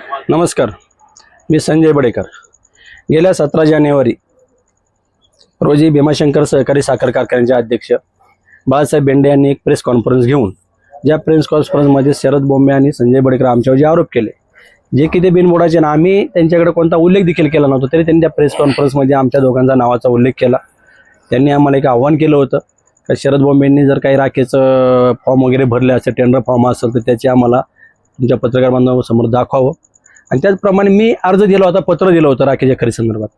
नमस्कार मी संजय बडेकर. गेल्या सतरा जानेवारी रोजी भीमाशंकर सहकारी साखर कारखान्याचे अध्यक्ष बाळासाहेब बेंडे यांनी एक प्रेस कॉन्फरन्स घेऊन ज्या प्रेस कॉन्फरन्समध्ये शरद बोंबे आणि संजय बडेकर आमच्यावर जे आरोप केले. जे की ते बिनबोडाचे ना आम्ही त्यांच्याकडे कोणता उल्लेख देखील केला नव्हता तरी त्यांनी त्या प्रेस कॉन्फरन्समध्ये आमच्या दोघांचा नावाचा उल्लेख केला. त्यांनी आम्हाला एक आव्हान केलं होतं का शरद बोंबेंनी जर काही राखेचं फॉर्म वगैरे भरले असेल टेंडर फॉर्म असेल तर त्याची आम्हाला तुमच्या पत्रकार बांधवांसमोर दाखवावं. आणि त्याचप्रमाणे मी अर्ज दिला होता पत्र दिलं होतं राखेच्या खरी संदर्भात.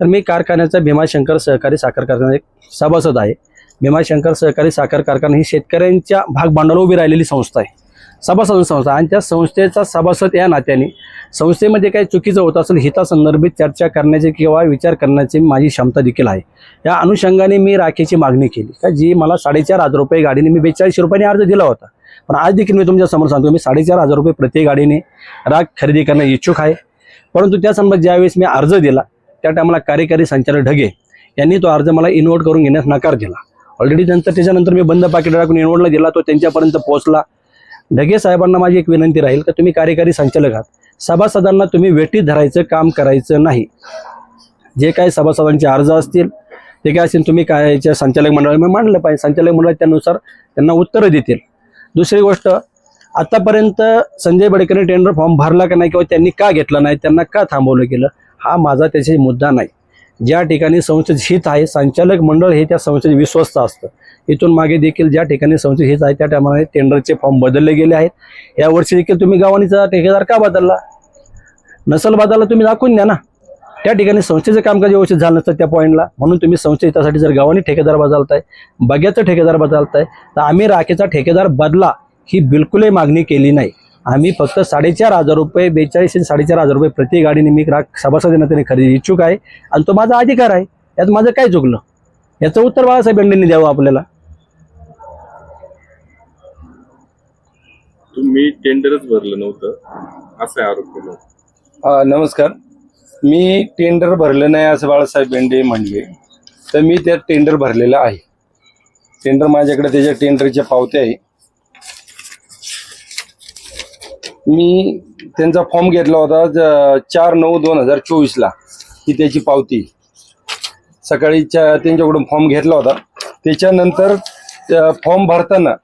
तर मी कारखान्याचा भीमाशंकर सहकारी साखर कारखाना एक सभासद आहे. भीमाशंकर सहकारी साखर कारखाना ही शेतकऱ्यांच्या भाग उभी राहिलेली संस्था आहे. सभासद संस्था. आणि त्या संस्थेचा सभासद या नात्याने संस्थेमध्ये काही चुकीचं होत असेल हितासंदर्भित चर्चा करण्याची किंवा विचार करण्याची माझी क्षमता देखील आहे. या अनुषंगाने मी राखेची मागणी केली. का जी मला साडेचार हजार रुपये गाडीने मी बेचाळीसशे रुपयांनी अर्ज दिला होता. पण आज देखील मी तुमच्यासमोर सांगतो मी साडेचार हजार रुपये प्रति गाडीने राग खरेदी करणं इच्छुक आहे. परंतु त्या संदर्भात ज्यावेळेस मी अर्ज दिला त्या टायमाला कार्यकारी संचालक ढगे यांनी तो अर्ज मला इन्व्हर्ट करून घेण्यास नकार दिला. ऑलरेडी नंतर त्याच्यानंतर मी बंद पाकिट टाकून इन्व्हर्टला दिला तो त्यांच्यापर्यंत पोहोचला. ढगे साहेबांना माझी एक विनंती राहील का तुम्ही कार्यकारी संचालक आहात. सभासदांना तुम्ही वेटीत धरायचं काम करायचं नाही. जे काही सभासदांचे अर्ज असतील ते काय असेल तुम्ही काय याच्या संचालक मंडळामध्ये मांडलं पाहिजे. संचालक मंडळ त्यानुसार त्यांना उत्तरं देतील. दुसरी गोष्ट आतापर्यंत संजय बडेकरने टेंडर फॉर्म भरला का नाही किंवा त्यांनी का घेतला नाही त्यांना का थांबवलं गेलं हा माझा त्याचा मुद्दा नाही. ज्या ठिकाणी संस्थेचं हित आहे संचालक मंडळ हे त्या संस्थेचे विश्वस्त असतं. इथून मागे देखील ज्या ठिकाणी संस्थेचे हित आहे त्या टायमाने टेंडरचे फॉर्म बदलले गेले आहेत. यावर्षी देखील तुम्ही गावानीचा ठेकेदार का बदलला? नसल बदलला तुम्ही दाखवून द्या ना. त्या ठिकाणी संस्थेचं कामकाज व्यवस्थित झालं नसतं त्या पॉईंटला म्हणून तुम्ही संस्थे हितासाठी जर गावानी ठेकेदार बदलताय बग्याचं ठेकेदार बदलताय तर आम्ही राखेचा ठेकेदार बदला ही बिलकुलही मागणी केली नाही. आम्ही फक्त साडेचार हजार रुपये बेचाळीस ते साडेचार हजार रुपये प्रति गाडीने मी राख सभासद नात्याने खरेदी इच्छुक आहे. आणि तो माझा अधिकार आहे. यात माझं काय चुकलं? याचं उत्तर बाळासाहेब बेंडेंनी द्यावं आपल्याला. तुम्ही टेंडरच भरलं नव्हतं. असा आरोप केला नमस्कार. मी टेंडर भरलं नाही असं बाळासाहेब बेंडे म्हणले. तर मी त्यात टेंडर भरलेलं आहे. टेंडर माझ्याकडे त्याच्या टेंडरच्या पावत्या आहे. मी त्यांचा फॉर्म घेतला होता चार नऊ दोन हजार चोवीसला. ही त्याची पावती. सकाळी च्या त्यांच्याकडून फॉर्म घेतला होता. त्याच्यानंतर फॉर्म भरताना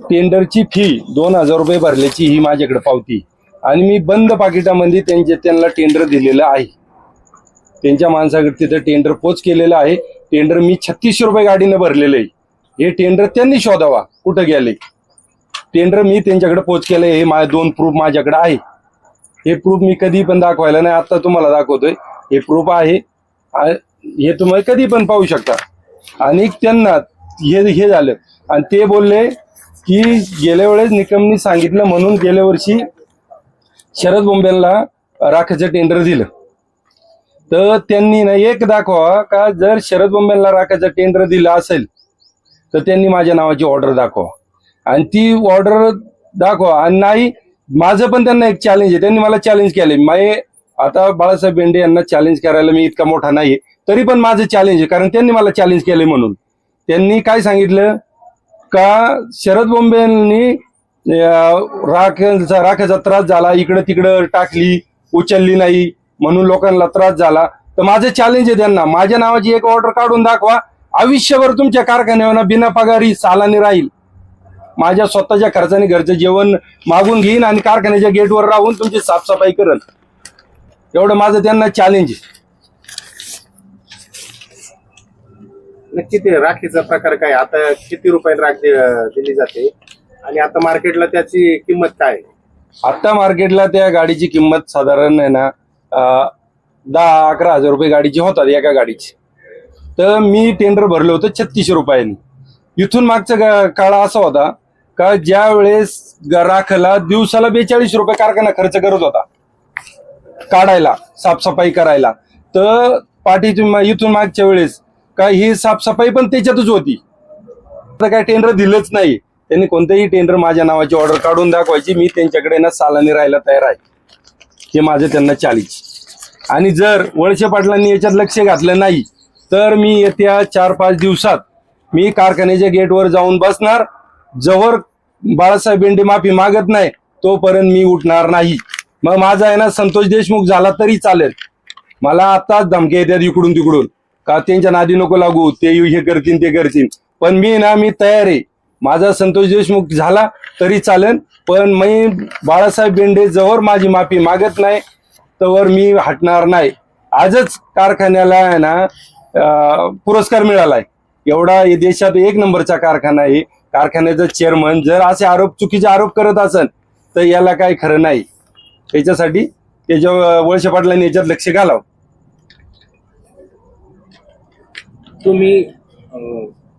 टेंडरची फी दोन हजार रुपये भरल्याची ही माझ्याकडे पावती. आणि मी बंद पाकिटामध्ये त्यांचे त्यांना टेंडर दिलेलं आहे. त्यांच्या माणसाकडे तिथं टेंडर पोच केलेलं आहे. टेंडर मी छत्तीसशे रुपये गाडीनं भरलेलं आहे. हे टेंडर त्यांनी शोधावा कुठं गेले. टेंडर मी त्यांच्याकडे पोच केलं हे माझे दोन प्रूफ माझ्याकडे आहे. हे प्रूफ मी कधी पण दाखवायला नाही. आता तुम्हाला दाखवतोय. हे प्रूफ आहे. हे तुम्ही कधी पण पाहू शकता. आणि त्यांना हे हे झालं. आणि ते बोलले की गेल्या वेळेस निकमनी सांगितलं म्हणून गेल्या वर्षी शरद बोंबेला राखाचं टेंडर दिलं. तर त्यांनी ना एक दाखवा का जर शरद बोंबेला राखाचं टेंडर दिलं असेल तर त्यांनी माझ्या नावाची ऑर्डर दाखवा. आणि ती ऑर्डर दाखवा. आणि नाही माझं पण त्यांना एक चॅलेंज आहे. त्यांनी मला चॅलेंज केले माय आता बाळासाहेब बेंडे यांना चॅलेंज करायला मी इतका मोठा नाही तरी पण माझं चॅलेंज आहे. कारण त्यांनी मला चॅलेंज केले म्हणून. त्यांनी काय सांगितलं? का शरद बोंबेंनी राख्याचा राखेचा त्रास झाला इकडं तिकडं टाकली उचलली नाही म्हणून लोकांना त्रास झाला. तर माझं चॅलेंज आहे त्यांना माझ्या नावाची एक ऑर्डर काढून दाखवा. आयुष्यभर तुमच्या कारखान्यावर बिना पगारी सालानी राहील. माझ्या स्वतःच्या खर्चाने घरचं जेवण मागून घेईन आणि कारखान्याच्या गेटवर राहून तुमची साफसफाई करल. एवढं माझं त्यांना चॅलेंज आहे. नक्की ते राखीचा प्रकार काय? आता किती रुपये राख दिली जाते? आणि आता मार्केटला त्याची किंमत काय? आहे? आता मार्केटला त्या गाडीची किंमत साधारण आहे ना अं, दहा अकरा हजार रुपये गाडीची होतात एका गाडीची. तर मी टेंडर भरलं होतं छत्तीसशे रुपयांनी. इथून मागचा गा- काळ असा होता का ज्या वेळेस ग- राखला दिवसाला बेचाळीस रुपये कारखाना खर्च करत होता काढायला साफसफाई करायला. तर पाठीतून मा- इथून मागच्या वेळेस का ही साफसफाई पण त्याच्यातच होती. आता काय टेंडर दिलंच नाही. त्यांनी कोणतेही टेंडर माझ्या नावाची ऑर्डर काढून दाखवायची. मी त्यांच्याकडे ना सालानी राहायला तयार आहे. हे माझं त्यांना चालीच आणि जर वळसे पाटलांनी याच्यात लक्ष घातलं नाही तर मी येत्या चार पाच दिवसात मी कारखान्याच्या गेटवर जाऊन बसणार. जवळ बाळासाहेब बेंडे माफी मागत नाही तोपर्यंत मी उठणार नाही. मग माझा आहे ना संतोष देशमुख झाला तरी चालेल. मला आताच धमक्या येतात इकडून तिकडून. का त्यांच्या नादी नको लागू ते हे करतील ते करतील. पण मी ना मी तयार आहे. माझा संतोष देशमुख झाला तरी चालेल पण मी बाळासाहेब बेंडे जवळ माझी माफी मागत नाही तवर मी हटणार नाही. आजच कारखान्याला आहे ना पुरस्कार मिळालाय. एवढा देशात एक नंबरचा कारखाना आहे. कारखान्याचा चेअरमन जर असे आरोप चुकीचे आरोप करत असेल तर याला काय खरं नाही. त्याच्यासाठी त्याच्या वळशे पाटलांनी याच्यात लक्ष घालावं. तुम्ही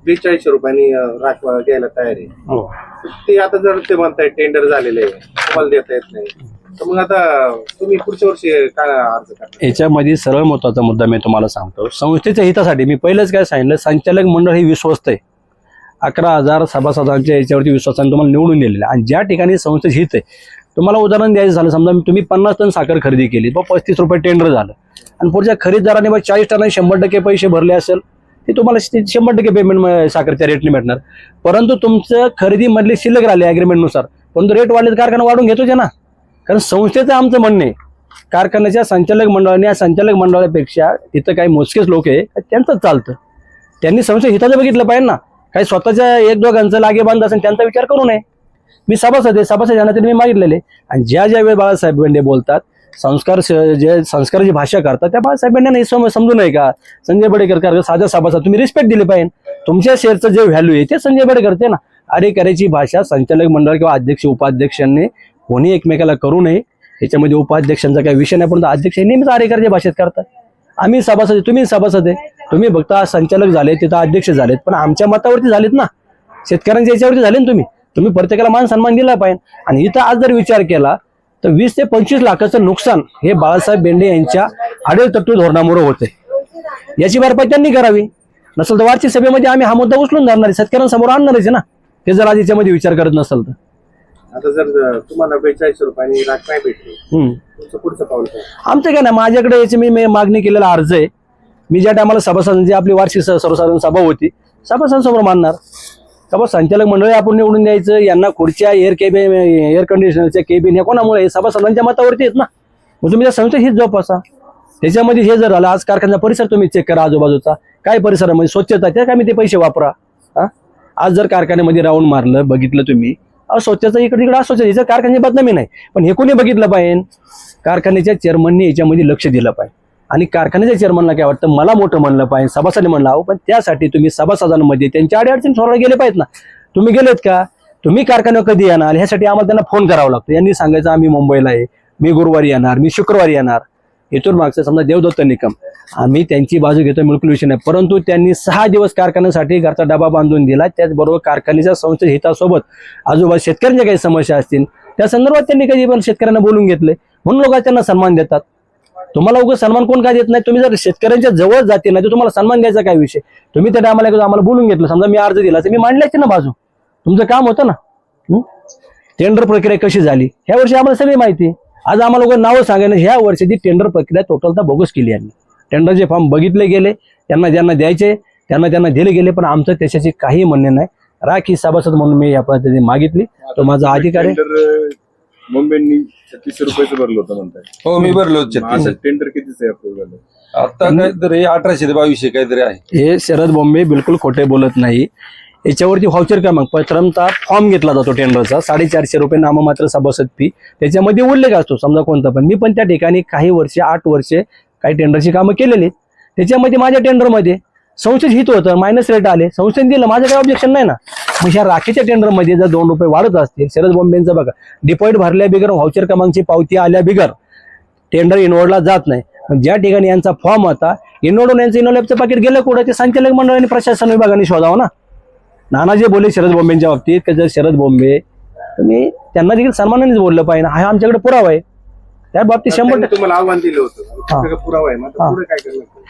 बेचाळीसशे रुपयांनी राखवा द्यायला तयार आहे. हो. ते आता जर ते म्हणताय टेंडर झालेले आहे तुम्हाला देता येत नाही. तर मग आता तुम्ही पुढच्या वर्षी काय अर्ज करणार? याच्यामध्ये सरळ महत्त्वाचा मुद्दा मी तुम्हाला सांगतो. संस्थेच्या हितासाठी मी पहिलेच काय सांगितलं संचालक मंडळ हे विश्वस्त आहे. अकरा हजार सभासदांच्या याच्यावरती विश्वासाने तुम्हाला निवडून दिलेलं आहे. आणि ज्या ठिकाणी संस्थेचे हित आहे तुम्हाला उदाहरण द्यायचं झालं समजा तुम्ही पन्नास टन साखर खरेदी केली बा पस्तीस रुपये टेंडर झालं. आणि पुढच्या खरेदीदाराने बा चाळीस टनाने शंभर टक्के पैसे भरले असेल ते तुम्हाला शंभर टक्के पेमेंट साखरच्या रेटने भेटणार. परंतु तुमचं खरेदीमधले शिल्लक राहिले अग्रीमेंटनुसार परंतु रेट वाढले तर कारखाना वाढून घेतोच आहे ना. कारण संस्थेचं आमचं म्हणणं आहे कारखान्याच्या संचालक मंडळाने या संचालक मंडळापेक्षा तिथं काही मोजकेच लोक आहे त्यांचंच चालतं. त्यांनी संस्थे हिताचं बघितलं पाहिजे ना. काही स्वतःच्या एक दोघांचं लागे बांध असेल त्यांचा विचार करू नये. मी सभासद आहे सभासद जाण्यासाठी मी मागितलेले आणि ज्या ज्या वेळी बाळासाहेब बेंडे बोलतात संस्कार जे संस्काराची भाषा करतात त्या बाळासाहेबांना नाही सम समजू नये का? संजय बडेकर कार साधा सभासद तुम्ही रिस्पेक्ट दिले पाहिजे. तुमच्या शेअरचं जे व्हॅल्यू आहे ते संजय बडेकर ते ना. अरे करायची भाषा संचालक मंडळ किंवा अध्यक्ष उपाध्यक्षांनी कोणी एकमेकाला करू नये. याच्यामध्ये उपाध्यक्षांचा काही विषय नाही परंतु अध्यक्ष नेहमीच अरेकरच्या भाषेत करतात. आम्ही सभासद तुम्ही सभासद आहे. तुम्ही बघता संचालक झाले तिथं अध्यक्ष झालेत पण आमच्या मतावरती झालेत ना. शेतकऱ्यांच्या याच्यावरती झाले ना तुम्ही. तुम्ही प्रत्येकाला मान सन्मान दिला पाहिजे. आणि इथं आज जर विचार केला तर वीस ते पंचवीस लाखाचं नुकसान हे बाळासाहेब बेंडे यांच्या आडेल तत्व धोरणामुळे होते. याची भरपाई त्यांनी करावी. नसेल तर वार्षिक सभेमध्ये आम्ही हा मुद्दा उचलून धरणार आहे. शेतकऱ्यांसमोर आणणारच आहे ना? ते जर आज याच्यामध्ये विचार करत नसेल तर. आता जर अं, तुम्हाला बेचाळीसशे रुपयांनी राख नाही भेटली हम्म. तुमचं पुढचं पाऊल काय? आमचं काय नाही माझ्याकडे याची मी मागणी केलेला अर्ज आहे. मी ज्या टायमाला सभासदांची आपली वार्षिक सर्वसाधारण सभा होती सभासदांसमोर मानणार. का बा संचालक मंडळी आपण निवडून द्यायचं यांना खुर्च्या एअर केबिन एअर कंडिशनरच्या केबिन हे कोणामुळे? सभासदांच्या मतावरती आहेत ना. मग तुम्ही त्या संस्था हीच जोपासा. त्याच्यामध्ये हे जर आलं आज कारखान्याचा परिसर तुम्ही चेक करा आजूबाजूचा. काय परिसरामध्ये? स्वच्छता त्या काय मी ते पैसे वापरा. हा? आज जर कारखान्यामध्ये राऊंड मारलं बघितलं तुम्ही स्वच्छता इकडे तिकडे अस्वच्छ याच्या कारखान्याची बदनामी नाही. पण हे कोणी बघितलं पाहिजे? कारखान्याच्या चेअरमनने याच्यामध्ये लक्ष दिलं पाहिजे. आणि कारखान्याच्या चेअरमनला काय वाटतं? मला मोठं म्हणलं पाहिजे सभासद म्हणलं अहो पण त्यासाठी तुम्ही सभासदांमध्ये त्यांच्या अडीअडचणी सोडायला गेले पाहिजेत ना. तुम्ही गेलेत का? तुम्ही कारखान्यावर कधी येणार? ह्यासाठी आम्हाला त्यांना फोन करावा लागतो. यांनी सांगायचं आम्ही मुंबईला आहे. मी गुरुवारी येणार. मी शुक्रवारी येणार. इथून मागचं समजा देवदत्त निकम. आम्ही त्यांची बाजू घेतो बिलकुल विषय नाही. परंतु त्यांनी सहा दिवस कारखान्यासाठी घरचा डबा बांधून दिला. त्याचबरोबर कारखान्याच्या संस्थे हितासोबत आजोबा शेतकऱ्यांच्या काही समस्या असतील त्या संदर्भात त्यांनी कधी पण शेतकऱ्यांना बोलून घेतले. म्हणून लोक त्यांना सन्मान देतात. तुम्हाला उगाच सन्मान कोण काय देत नाही? तुम्ही जर शेतकऱ्यांच्या जवळ जाते नाही तर तुम्हाला सन्मान द्यायचा काय विषय? तुम्ही त्या टायमाला आम्हाला बोलून घेतलं. समजा मी अर्ज दिला तर मी मांडल्याचे ना बाजू. तुमचं काम होतं ना? टेंडर प्रक्रिया कशी झाली? ह्या वर्षी आम्हाला सगळी माहिती. आज आम्हाला लोक नावं सांगायला ह्या वर्षीची टेंडर प्रक्रिया टोटलता बोगस केली यांनी. टेंडरचे फॉर्म बघितले गेले त्यांना ज्यांना द्यायचे त्यांना त्यांना दिले गेले पण आमचं त्याच्याशी काही म्हणणे नाही. राखी सभासद म्हणून मी या पद्धतीने मागितली. तो माझा अधिकार आहे. मुंबईनी छत्तीसशे रुपयाचं भरलं होतं म्हणताय. हो मी भरलो आता टेंडर कितीच आहे अप्रूव्ह झालं? आता काहीतरी अठराशे ते बावीसशे काहीतरी आहे. हे शरद बॉम्बे बिलकुल खोटे बोलत नाही. याच्यावरती व्हाउचर क्रमांक प्रथमता फॉर्म घेतला जातो टेंडरचा साडेचारशे रुपये नाममात्र सभासद फी त्याच्यामध्ये उल्लेख असतो समजा कोणता पण. मी पण त्या ठिकाणी काही वर्षे आठ वर्षे काही टेंडरची कामं केलेली आहेत. त्याच्यामध्ये माझ्या टेंडरमध्ये संस्थेत हित होतं मायनस रेट आले. संस्थेने दिलं माझं काही ऑब्जेक्शन नाही ना. मग ह्या राखीच्या टेंडरमध्ये जर दोन रुपये वाढत असतील शरद बॉम्बेंचं बघा डिपॉझिट भरल्या बिगर व्हाउचर क्रमांकची पावती आल्या बिगर टेंडर इनवडला जात नाही. पण ज्या ठिकाणी यांचा फॉर्म होता इनवडून यांचं इनोलॅबचं पाकिट गेलं कुठं? ते संचालक मंडळाने प्रशासन विभागाने शोधावं ना. नानाजी बोले बोलले शरद बोंबेंच्या बाबतीत की जर शरद बोंबे तुम्ही त्यांना देखील सन्मानानेच बोललं पाहिजे हा आमच्याकडे पुरावा आहे. त्या बाबतीत शंभर तुम्हाला आव्हान दिलं होतं. पुरावा आहे हा. पुढे काय करणार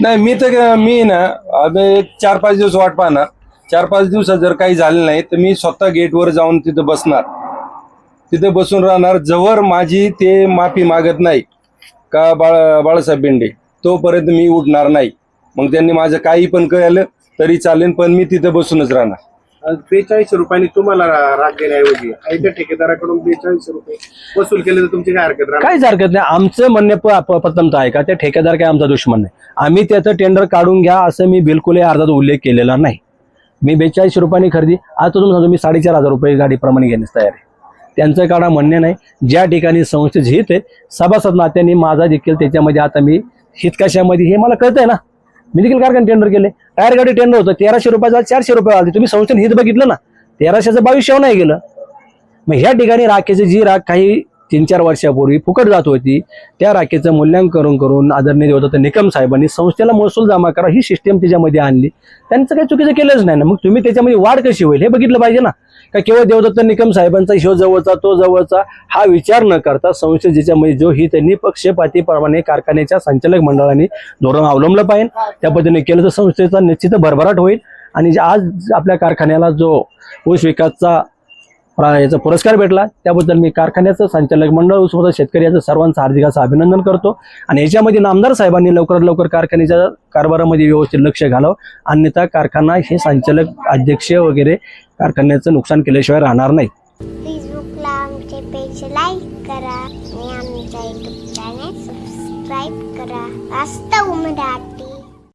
नाही मी तर मी ना आता एक चार पाच दिवस वाट पाहणार. चार पाच दिवसात जर काही झालं नाही तर मी स्वतः गेटवर जाऊन तिथं बसणार. तिथे बसून राहणार. जवळ माझी ते माफी मागत नाही का बाळा बाळासाहेब बेंडे. तोपर्यंत मी उठणार नाही. मग त्यांनी माझं काही पण कळलं तरी चालेल पण मी तिथे बसूनच राहणार. बेचाळीस रुपयांनी तुम्हाला रा- राग देण्याऐवजी आयत्या ठेकेदाराकडून बेचाळीस रुपये वसूल केले तर तुमची काय हरकत राहणार? काहीच हरकत नाही. आमचं म्हणणे प- प- प्रथमतः आहे का ते ठेकेदार काय आमचा दुश्मन नाही. आम्ही त्याचं टेंडर काढून घ्या असं मी बिलकुल अर्धात उल्लेख केलेला नाही. मी बेचाळीस रुपयांनी खरेदी आता तुम्ही सांगतो मी साडेचार हजार रुपये गाडीप्रमाणे घेण्यास तयार आहे. त्यांचं काढा म्हणणे नाही. ज्या ठिकाणी संस्थेत हित आहे सभासद नात्याने माझा देखील त्याच्यामध्ये आता मी हित कशामध्ये हे मला कळतंय ना. मी देखील कारखाने टेंडर केले. टायर गाडी टेंडर होतं. तेराशे रुपयाचा चारशे रुपये आले. तुम्ही संस्थेने हित बघितलं ना? तेराशेचं बावीसशे नाही गेलं. मग ह्या ठिकाणी राखेची जी राख काही तीन चार वर्षापूर्वी फुकट जात होती. त्या राखेचं मूल्यांकन करून आदरणीय देवदत्त निकम साहेबांनी संस्थेला महसूल जमा करा ही सिस्टीम त्याच्यामध्ये आणली. त्यांचं काही चुकीचं केलंच नाही ना. मग तुम्ही त्याच्यामध्ये वाढ कशी होईल हे बघितलं पाहिजे ना. का केवळ देवदत्त निकम साहेबांचा शो जवळचा तो जवळचा हा विचार न करता संस्थे ज्याच्यामध्ये जो ही त्यांनी पक्षपातीप्रमाणे कारखान्याच्या संचालक मंडळाने धोरण अवलंबलं पाहिजे त्या पद्धतीने केलं तर संस्थेचा निश्चित भरभराट होईल. आणि जे आज आपल्या कारखान्याला जो ऊस विकासचा याचा पुरस्कार भेटला. त्याबद्दल मी कारखान्याचं संचालक मंडळ सुद्धा शेतकरी याचं सर्वांचं हार्दिक असं अभिनंदन करतो. आणि याच्यामध्ये नामदार साहेबांनी लवकरात लवकर कारखान्याच्या कारभारामध्ये व्यवस्थित लक्ष घालावं. अन्यथा कारखाना हे संचालक अध्यक्ष वगैरे कारखान्याचं नुकसान केल्याशिवाय राहणार नाही. फेसबुकला आमचे पेज लाईक करा आणि आमच्या युट्यूब चॅनेल सबस्क्राईब करा. वास्तव